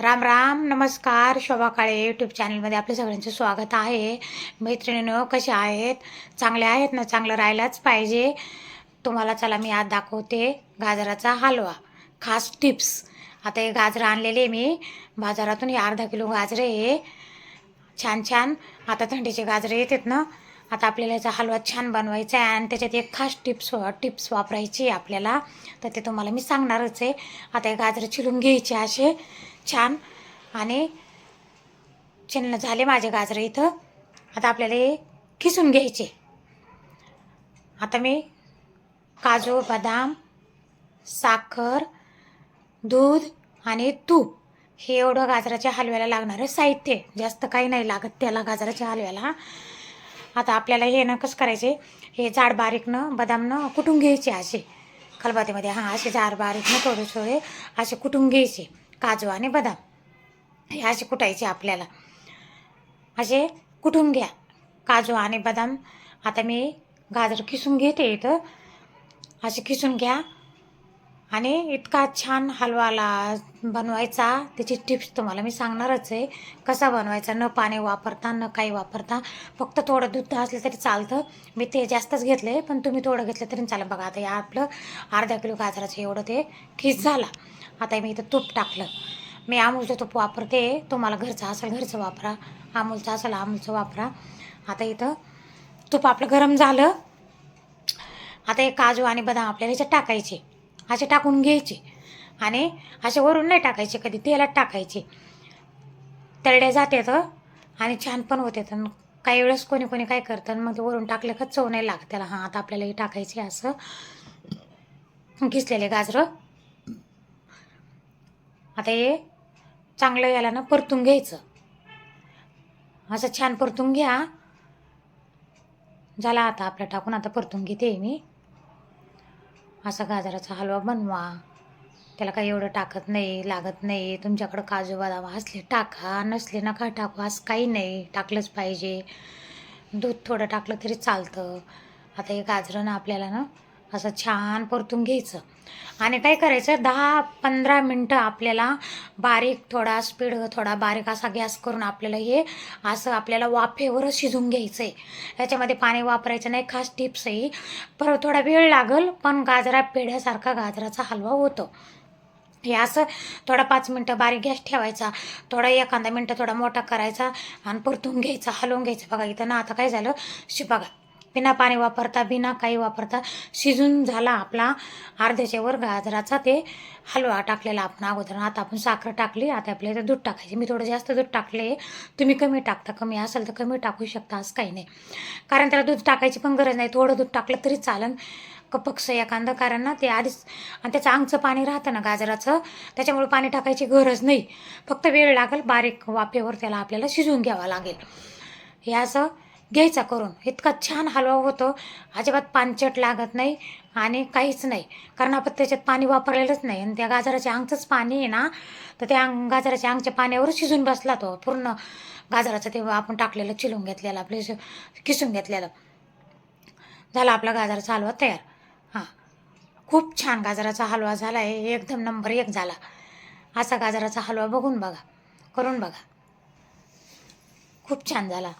राम राम नमस्कार. शोभा काळे यूट्यूब चॅनलमध्ये आपल्या सगळ्यांचं स्वागत आहे. मैत्रिणीनं कशा आहेत? चांगले आहेत ना? चांगलं राहायलाच पाहिजे. तुम्हाला चला मी आज दाखवते गाजराचा हलवा. खास टिप्स आता हे गाजरं आणलेले मी. बाजारातून हे अर्धा किलो गाजरे हे छान छान. आता थंडीचे गाजरे येतात ना? आता आपल्याला याचा हलवा छान बनवायचा आहे आणि त्याच्यात एक खास टिप्स टिप्स वापरायची आपल्याला. तर ते तुम्हाला मी सांगणारच आहे. आता हे गाजरं चिरून घ्यायचे असे. छान. आणि चिन्न झाले माझे गाजरं इथं. आता आपल्याला हे किसून घ्यायचे. आता मी काजू बदाम साखर दूध आणि तूप हे एवढं गाजराच्या हलव्याला लागणारं साहित्य जास्त काही नाही लागत त्याला गाजराच्या हलव्याला. आता आपल्याला हे ना कसं करायचे? हे जाड बारीकनं बदामनं कुटून घ्यायचे असे. खलबातीमध्ये हां असे जाड बारीकनं थोडे थोडे असे कुटून घ्यायचे. काजू आणि बदाम. हे असे कुटायचे आपल्याला. असे कुठून घ्या. काजू आणि बदाम. आता मी गाजर किसून घेते इथं. असे किसून घ्या. आणि इतका छान हलवाला बनवायचा. त्याची टिप्स तुम्हाला मी सांगणारच आहे. कसा बनवायचा? न पाणी वापरता न काही वापरता. फक्त थोडं दूध असलं तरी चालतं. मी ते जास्तच घेतले पण तुम्ही थोडं घेतलं तरी चालेल. बघा आता या आपलं अर्धा किलो गाजराचं एवढं ते खीस झाला. आता मी इथं तूप टाकलं. मी अमूलचं तूप वापरते. तुम्हाला घरचं असेल घरचं वापरा. अमूलचं असेल अमूलचं वापरा. आता इथं तूप आपलं गरम झालं. आता हे काजू आणि बदाम आपल्याला ह्याच्यात टाकायचे. असे टाकून घ्यायचे. आणि असे वरून नाही टाकायचे कधी तेलात टाकायचे. तळड्या जातात आणि छान पण होते तर काही वेळेस कोणी कोणी काय करतं मग ते वरून टाकलं का चव नाही लागत त्याला. हां आता आपल्याला हे टाकायचे असं. घिसलेले गाजरं. आता हे चांगलं याला ना परतून घ्यायचं. असं छान परतून घ्या. झाला आता आपलं टाकून. आता परतून घेते मी. असा गाजराचा हलवा बनवा. त्याला काही एवढं टाकत नाही लागत नाही. तुमच्याकडं काजू बदाम असले टाका नसले नका टाकू असं काही नाही. टाकलंच पाहिजे. दूध थोडं टाकलं तरी चालतं. आता हे गाजरं ना आपल्याला ना असं छान परतून घ्यायचं. आणि काय करायचं दहा पंधरा मिनटं आपल्याला बारीक थोडा स्पीड थोडा बारीक असा गॅस करून आपल्याला हे असं आपल्याला वाफेवरच शिजून घ्यायचं आहे याच्यामध्ये पाणी वापरायचं नाही खास टिप्स आहे पर थोडा वेळ लागल पण गाजरा पेढ्यासारखा गाजराचा हलवा होतो. हे असं थोडा पाच मिनटं बारीक गॅस ठेवायचा थोडा एखादा मिनटं थोडा मोठा करायचा आणि परतून घ्यायचा हलवून घ्यायचं. बघा इथं ना आता काय झालं शि बघा बिना पाणी वापरता बिना काही वापरता शिजून झाला आपला अर्ध्याच्या वर गाजराचा ते हलवा टाकलेला आपण अगोदर. आता आपण साखर टाकली आता आपल्याला इथं दूध टाकायचे. मी थोडं जास्त दूध टाकले. तुम्ही कमी टाकता कमी असेल तर कमी टाकू शकता असं काही नाही. कारण त्याला दूध टाकायची पण गरज नाही. थोडं दूध टाकलं तरी चालन. कपक्स एखादं कारण ना ते आधीच आणि त्याचं अंगचं पाणी राहतं ना गाजराचं त्याच्यामुळे पाणी टाकायची गरज नाही. फक्त वेळ लागेल बारीक वाफेवर त्याला आपल्याला शिजवून घ्यावा लागेल. हे असं घ्यायचा करून. इतका छान हलवा होतो. अजिबात पानचट लागत नाही आणि काहीच नाही. कारण आपण त्याच्यात पाणी वापरलेलंच नाही. आणि त्या गाजराच्या अंगचंच पाणी आहे ना तर त्या अंग गाजराच्या अंगच्या पाण्यावर शिजून बसला तो. पूर्ण गाजराचं ते आपण टाकलेलं चिलून घेतलेलं आपले किसून घेतलेलं. झाला आपला गाजराचा हलवा तयार. हां. खूप छान गाजराचा हलवा झाला आहे. एकदम नंबर एक झाला. असा गाजराचा हलवा बघून बघा. करून बघा. खूप छान झाला.